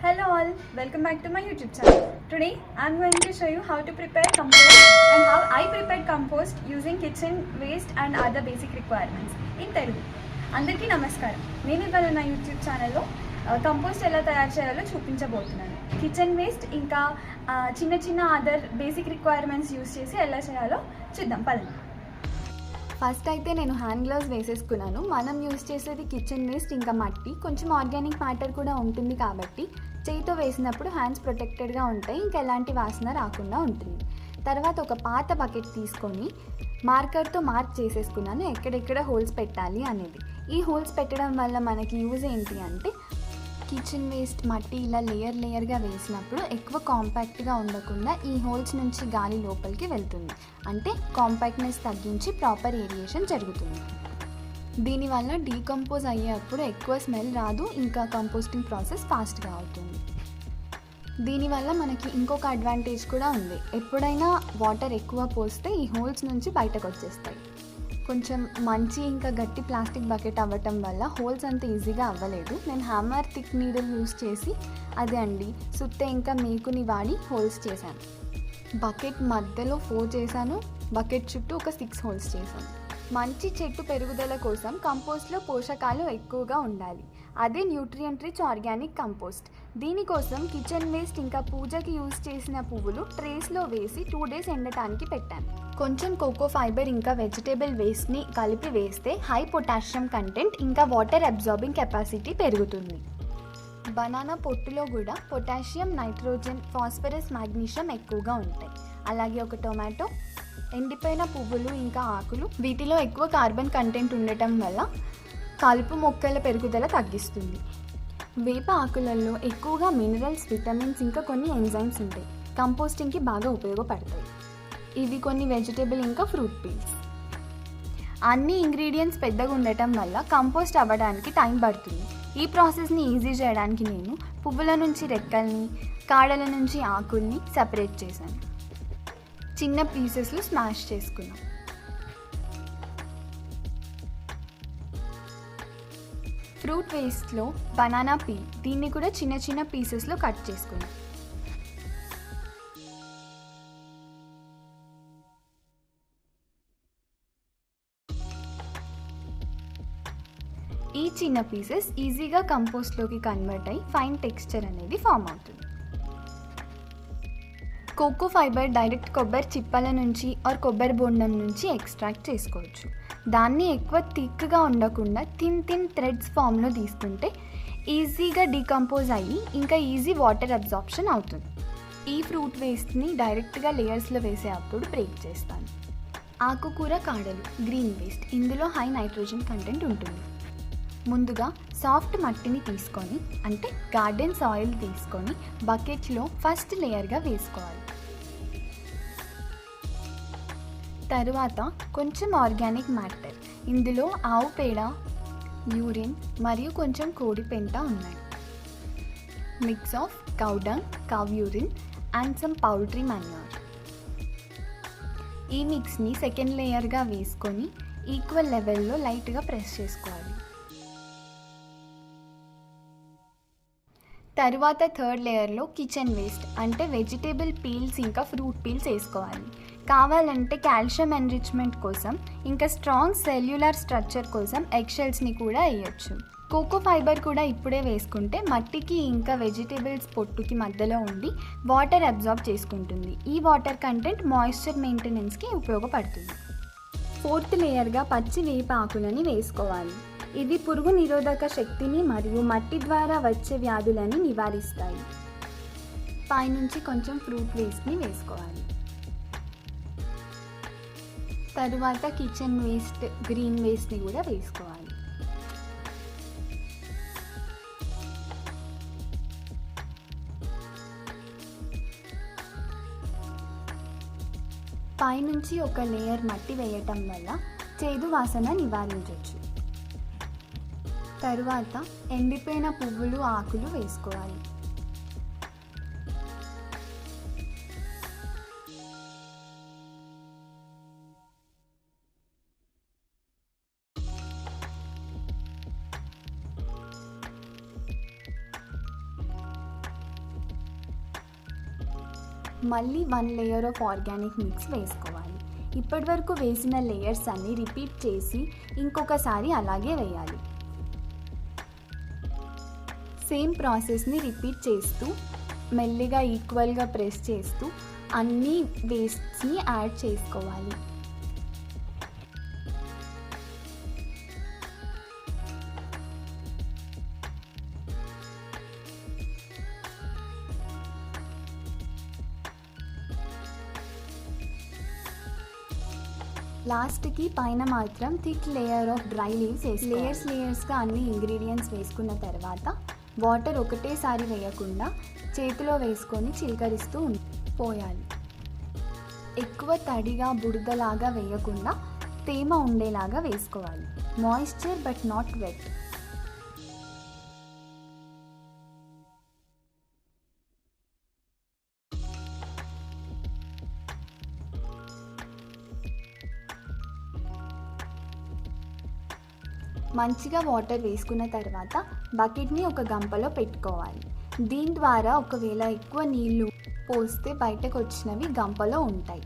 Hello all, welcome back to my YouTube channel. Today I'm going to show you how to prepare compost and how I prepared compost using kitchen waste and other basic requirements in Telugu. అందరికీ నమస్కారం నేను ఇవాళ నా YouTube ఛానల్లో compost ఎలా తయారు చేయాలో చూపించబోతున్నాను కిచెన్ వేస్ట్ ఇంకా చిన్న చిన్న అదర్ బేసిక్ రిక్వైర్మెంట్స్ యూస్ చేసి ఎలా చేయాలో చూద్దాం పదండి ఫస్ట్ అయితే నేను హ్యాండ్ గ్లౌస్ వేసేసుకున్నాను మనం యూస్ చేసేది కిచెన్ వేస్ట్ ఇంకా మట్టి కొంచెం ఆర్గానిక్ మ్యాటర్ కూడా ఉంటుంది కాబట్టి చేయితో వేసినప్పుడు హ్యాండ్స్ ప్రొటెక్టెడ్గా ఉంటాయి. ఇంకా ఎలాంటి వాసన రాకుండా ఉంటుంది. తర్వాత ఒక పాత బకెట్ తీసుకొని మార్కర్తో మార్క్ చేసేసుకున్నాను. ఎక్కడెక్కడ హోల్స్ పెట్టాలి అనేది. ఈ హోల్స్ పెట్టడం వల్ల మనకి యూజ్ ఏంటి అంటే కిచెన్ వేస్ట్ మట్టి ఇలా లేయర్ లేయర్గా వేసినప్పుడు ఎక్కువ కాంపాక్ట్గా ఉండకుండా ఈ హోల్స్ నుంచి గాలి లోపలికి వెళ్తుంది. అంటే కాంపాక్ట్నెస్ తగ్గించి ప్రాపర్ ఏరియేషన్ జరుగుతుంది. దీనివల్ల డీకంపోజ్ అయ్యేటప్పుడు ఎక్కువ స్మెల్ రాదు. ఇంకా కంపోస్టింగ్ ప్రాసెస్ ఫాస్ట్గా అవుతుంది. దీనివల్ల మనకి ఇంకొక అడ్వాంటేజ్ కూడా ఉంది. ఎప్పుడైనా వాటర్ ఎక్కువ పోస్తే ఈ హోల్స్ నుంచి బయటకు వచ్చేస్తాయి. కొంచెం మంచి ఇంకా గట్టి ప్లాస్టిక్ బకెట్ అవ్వటం వల్ల హోల్స్ అంత ఈజీగా అవ్వలేదు. నేను హ్యామర్ థిక్ నీడిల్ యూస్ చేసి అదే అండి సుత్తే ఇంకా మేకుని వాడి హోల్స్ చేశాను. బకెట్ మధ్యలో ఫోర్ చేశాను. బకెట్ చుట్టూ ఒక సిక్స్ హోల్స్ చేశాను. మంచి చెట్టు పెరుగుదల కోసం కంపోస్ట్లో పోషకాలు ఎక్కువగా ఉండాలి. అదే న్యూట్రియంట్ రిచ్ ఆర్గానిక్ కంపోస్ట్. దీనికోసం కిచెన్ వేస్ట్ ఇంకా పూజకి యూజ్ చేసిన పువ్వులు ట్రేస్లో వేసి టూ డేస్ ఎండటానికి పెట్టాను. కొంచెం కోకో ఫైబర్ ఇంకా వెజిటేబుల్ వేస్ట్ని కలిపి వేస్తే హై పొటాషియం కంటెంట్ ఇంకా వాటర్ అబ్జార్బింగ్ కెపాసిటీ పెరుగుతుంది. బనానా పొట్టులో కూడా పొటాషియం నైట్రోజన్ ఫాస్ఫరస్ మాగ్నీషియం ఎక్కువగా ఉంటాయి. అలాగే ఒక టొమాటో ఎండిపోయిన పువ్వులు ఇంకా ఆకులు వీటిలో ఎక్కువ కార్బన్ కంటెంట్ ఉండటం వల్ల కలుపు మొక్కల పెరుగుదల తగ్గిస్తుంది. వేప ఆకులలో ఎక్కువగా మినరల్స్ విటమిన్స్ ఇంకా కొన్ని ఎంజైమ్స్ ఉంటాయి. కంపోస్టింగ్కి బాగా ఉపయోగపడతాయి. ఇవి కొన్ని వెజిటేబుల్ ఇంకా ఫ్రూట్ పీల్స్ అన్ని ఇంగ్రీడియంట్స్ పెద్దగా ఉండటం వల్ల కంపోస్ట్ అవ్వడానికి టైం పడుతుంది. ఈ ప్రాసెస్ని ఈజీ చేయడానికి నేను పువ్వుల నుంచి రెక్కల్ని కాడల నుంచి ఆకుల్ని సపరేట్ చేశాను. చిన్న పీసెస్లో స్మాష్ చేసుకున్నాను ఫ్రూట్ వేస్ట్లో బనానా పీ దీన్ని కూడా చిన్న చిన్న పీసెస్లో కట్ చేసుకున్నాం ఈ చిన్న పీసెస్ ఈజీగా కంపోస్ట్లోకి కన్వర్ట్ అయ్యి ఫైన్ టెక్స్చర్ అనేది ఫామ్ అవుతుంది. కోకో ఫైబర్ డైరెక్ట్ కొబ్బరి చిప్పల నుంచి ఆర్ కొబ్బరి బొండం నుంచి ఎక్స్ట్రాక్ట్ చేసుకోవచ్చు. దాన్ని ఎక్కువ థిక్గా ఉండకుండా థిన్ థిన్ థ్రెడ్స్ ఫామ్లో తీసుకుంటే ఈజీగా డీకంపోజ్ అయ్యి ఇంకా ఈజీ వాటర్ అబ్జార్ప్షన్ అవుతుంది. ఈ ఫ్రూట్ వేస్ట్ని డైరెక్ట్గా లేయర్స్లో వేసే అప్పుడు బ్రేక్ చేస్తాను. ఆకుకూర కాడలు గ్రీన్ వేస్ట్ ఇందులో హై నైట్రోజన్ కంటెంట్ ఉంటుంది. ముందుగా సాఫ్ట్ మట్టిని తీసుకొని అంటే గార్డెన్ సాయిల్ తీసుకొని బకెట్లో ఫస్ట్ లేయర్గా వేసుకోవాలి. తరువాత కొంచెం ఆర్గానిక్ మ్యాటర్. ఇందులో ఆవు పేడ యూరిన్ మరియు కొంచెం కోడి పెంట ఉన్నాయి. Mix of cow dung cow urine and some poultry manure ఈ మిక్స్ని సెకండ్ లేయర్గా వేసుకొని ఈక్వల్ లెవెల్లో లైట్గా ప్రెస్ చేసుకోవాలి. తర్వాత థర్డ్ లేయర్లో కిచెన్ వేస్ట్ అంటే వెజిటేబుల్ పీల్స్ ఇంకా ఫ్రూట్ పీల్స్ వేసుకోవాలి. కావాలంటే కాల్షియం ఎన్రిచ్మెంట్ కోసం ఇంకా స్ట్రాంగ్ సెల్యులార్ స్ట్రక్చర్ కోసం ఎగ్షెల్స్ని కూడా వేయచ్చు కోకో ఫైబర్ కూడా ఇప్పుడే వేసుకుంటే మట్టికి ఇంకా వెజిటేబుల్స్ పొట్టుకి మధ్యలో ఉండి వాటర్ అబ్జార్బ్ చేసుకుంటుంది. ఈ వాటర్ కంటెంట్ మాయిశ్చర్ మెయింటెనెన్స్కి ఉపయోగపడుతుంది. ఫోర్త్ లేయర్గా పచ్చి వేప ఆకులని వేసుకోవాలి. ఇది పురుగు నిరోధక శక్తిని మరియు మట్టి ద్వారా వచ్చే వ్యాధులని నివారిస్తాయి. పైనుంచి కొంచెం ఫ్రూట్ వేస్ట్ని వేసుకోవాలి. తరువాత కిచెన్ వేస్ట్ గ్రీన్ వేస్ట్ని కూడా వేసుకోవాలి. పైనుంచి ఒక లేయర్ మట్టి వేయటం వల్ల చేదు వాసన నివారించవచ్చు తరువాత ఎండిపోయిన పువ్వులు ఆకులు వేసుకోవాలి. మళ్ళీ one layer of organic mix వేసుకోవాలి. ఇప్పటి వరకు వేసిన లేయర్స్ అన్నీ రిపీట్ చేసి ఇంకొకసారి అలాగే వేయాలి. సేమ్ ప్రాసెస్ని రిపీట్ చేస్తూ మెల్లిగా ఈక్వల్గా ప్రెస్ చేస్తూ అన్ని వేస్ట్స్ని యాడ్ చేసుకోవాలి. లాస్ట్కి పైన మాత్రం thick layer of dry leaves వేసి లేయర్స్ లేయర్స్గా అన్ని ఇంగ్రీడియంట్స్ వేసుకున్న తర్వాత వాటర్ ఒకటేసారి వేయకుండా చేతిలో వేసుకొని చిలకరిస్తూ పోయాలి. ఎక్కువ తడిగా బురదలాగా వేయకుండా తేమ ఉండేలాగా వేసుకోవాలి. Moisture but not wet. మంచిగా వాటర్ వేసుకున్న తర్వాత బకెట్ని ఒక గంపలో పెట్టుకోవాలి. దీని ద్వారా ఒకవేళ ఎక్కువ నీళ్ళు పోస్తే బయటకు వచ్చినవి గంపలో ఉంటాయి.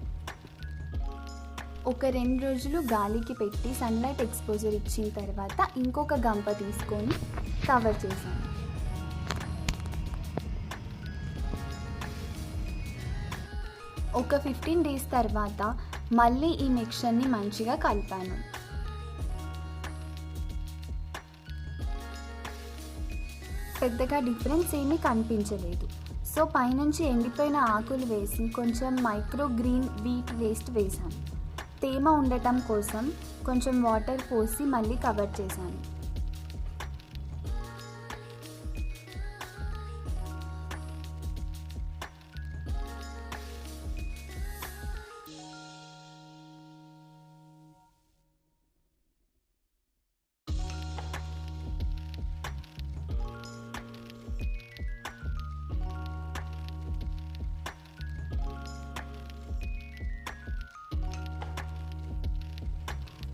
ఒక రెండు రోజులు గాలికి పెట్టి సన్లైట్ ఎక్స్పోజర్ ఇచ్చిన తర్వాత ఇంకొక గంప తీసుకొని కవర్ చేశాను. ఒక ఫిఫ్టీన్ డేస్ తర్వాత మళ్ళీ ఈ మిక్చర్ని మంచిగా కలిపాను. పెద్దగా డిఫరెన్స్ ఏమీ కనిపించలేదు. సో పైనుంచి ఎండిపోయిన ఆకులు వేసి కొంచెం మైక్రో గ్రీన్ వీట్ వేస్ట్ వేసాను తేమ ఉండటం కోసం కొంచెం వాటర్ పోసి మళ్ళీ కవర్ చేశాను.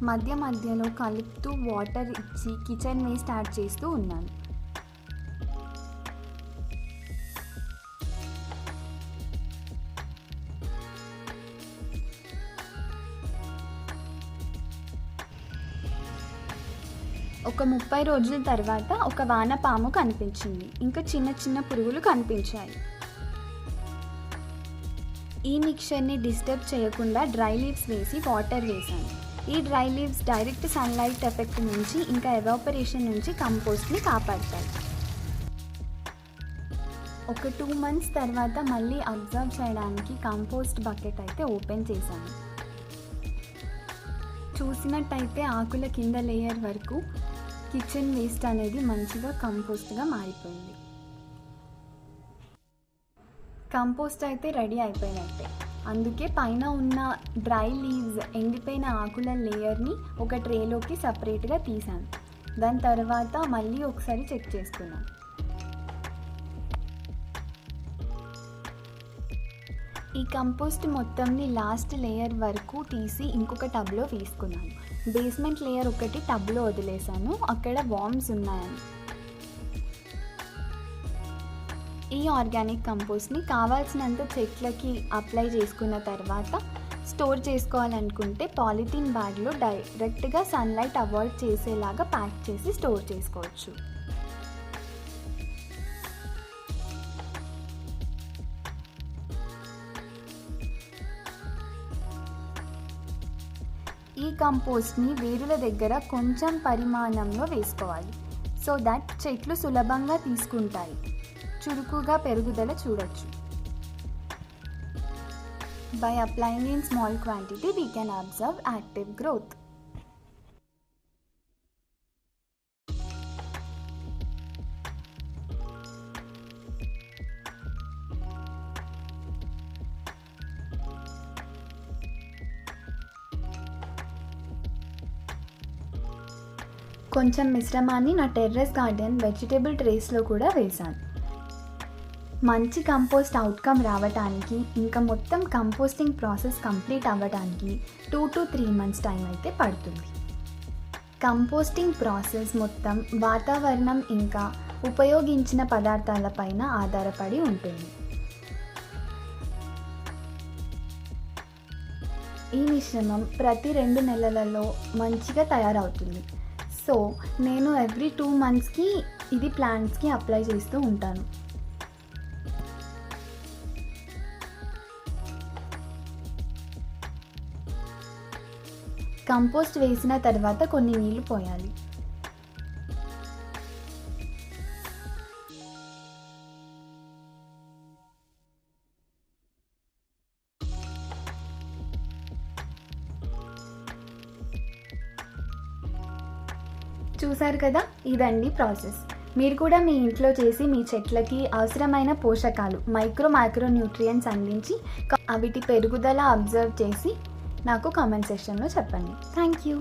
మధ్య మధ్యలో కలుపుతూ వాటర్ ఇచ్చి కిచెన్ వేస్ట్ యాడ్ చేస్తూ ఉన్నాను. ఒక ముప్పై రోజుల తర్వాత ఒక వానపాము కనిపించింది. ఇంకా చిన్న చిన్న పురుగులు కనిపించాయి. ఈ మిక్చర్ని డిస్టర్బ్ చేయకుండా డ్రై లీవ్స్ వేసి వాటర్ వేసాను ఈ dry leaves direct sunlight effect నుంచి ఇంకా ఎవాపరేషన్ నుంచి కంపోస్ట్ని కాపాడతాయి. ఒక టూ మంత్స్ తర్వాత మళ్ళీ అబ్జర్వ్ చేయడానికి కంపోస్ట్ బకెట్ అయితే ఓపెన్ చేశాను. చూసినట్టయితే ఆకుల కింద లేయర్ వరకు కిచెన్ వేస్ట్ అనేది మంచిగా కంపోస్ట్గా మారిపోయింది. కంపోస్ట్ అయితే రెడీ అయిపోయినట్టే. అందుకే పైన ఉన్న డ్రై లీవ్స్ ఎండిపోయిన ఆకుల లేయర్ని ఒక ట్రేలోకి సపరేట్గా తీసాను దాని తర్వాత మళ్ళీ ఒకసారి చెక్ చేసుకున్నాను. ఈ కంపోస్ట్ మొత్తంని లాస్ట్ లేయర్ వరకు తీసి ఇంకొక టబ్లో వేసుకున్నాను. బేస్మెంట్ లేయర్ ఒకటి టబ్లో వదిలేసాను అక్కడ వామ్స్ ఉన్నాయని. ఈ ఆర్గానిక్ కంపోస్ట్ని కావాల్సినంత చెట్లకి అప్లై చేసుకున్న తర్వాత స్టోర్ చేసుకోవాలనుకుంటే పాలిథీన్ బ్యాగ్లో డైరెక్ట్గా సన్లైట్ అవాయిడ్ చేసేలాగా ప్యాక్ చేసి స్టోర్ చేసుకోవచ్చు. ఈ కంపోస్ట్ని వేరుల దగ్గర కొంచెం పరిమాణంలో వేసుకోవాలి. సో దట్ చెట్లు సులభంగా తీసుకుంటాయి. చురుకుగా పెరుగుదల చూడొచ్చు. By applying in small quantity we can observe active growth కొంచెం మిశ్రమాన్ని నా టెర్రస్ గార్డెన్ వెజిటేబుల్ ట్రేస్లో కూడా వేశాను. మంచి కంపోస్ట్ అవుట్కమ్ రావడానికి ఇంకా మొత్తం కంపోస్టింగ్ ప్రాసెస్ కంప్లీట్ అవ్వడానికి two to three months time అయితే పడుతుంది. కంపోస్టింగ్ ప్రాసెస్ మొత్తం వాతావరణం ఇంకా ఉపయోగించిన పదార్థాలపైన ఆధారపడి ఉంటుంది. ఈ మిశ్రమం ప్రతి రెండు నెలలలో మంచిగా తయారవుతుంది. సో నేను ఎవ్రీ టూ మంత్స్కి ఇది ప్లాంట్స్కి అప్లై చేస్తూ ఉంటాను. కంపోస్ట్ వేసిన తర్వాత కొన్ని నీళ్ళు పోయాలి. చూసారు కదా? ఇదండి ప్రాసెస్. మీరు కూడా మీ ఇంట్లో చేసి మీ చెట్లకి అవసరమైన పోషకాలు మైక్రో మైక్రో న్యూట్రియంట్స్ అందించి క- వీటి పెరుగుదల అబ్జర్వ్ చేసి నాకు కామెంట్ సెక్షన్లో చెప్పండి. Thank you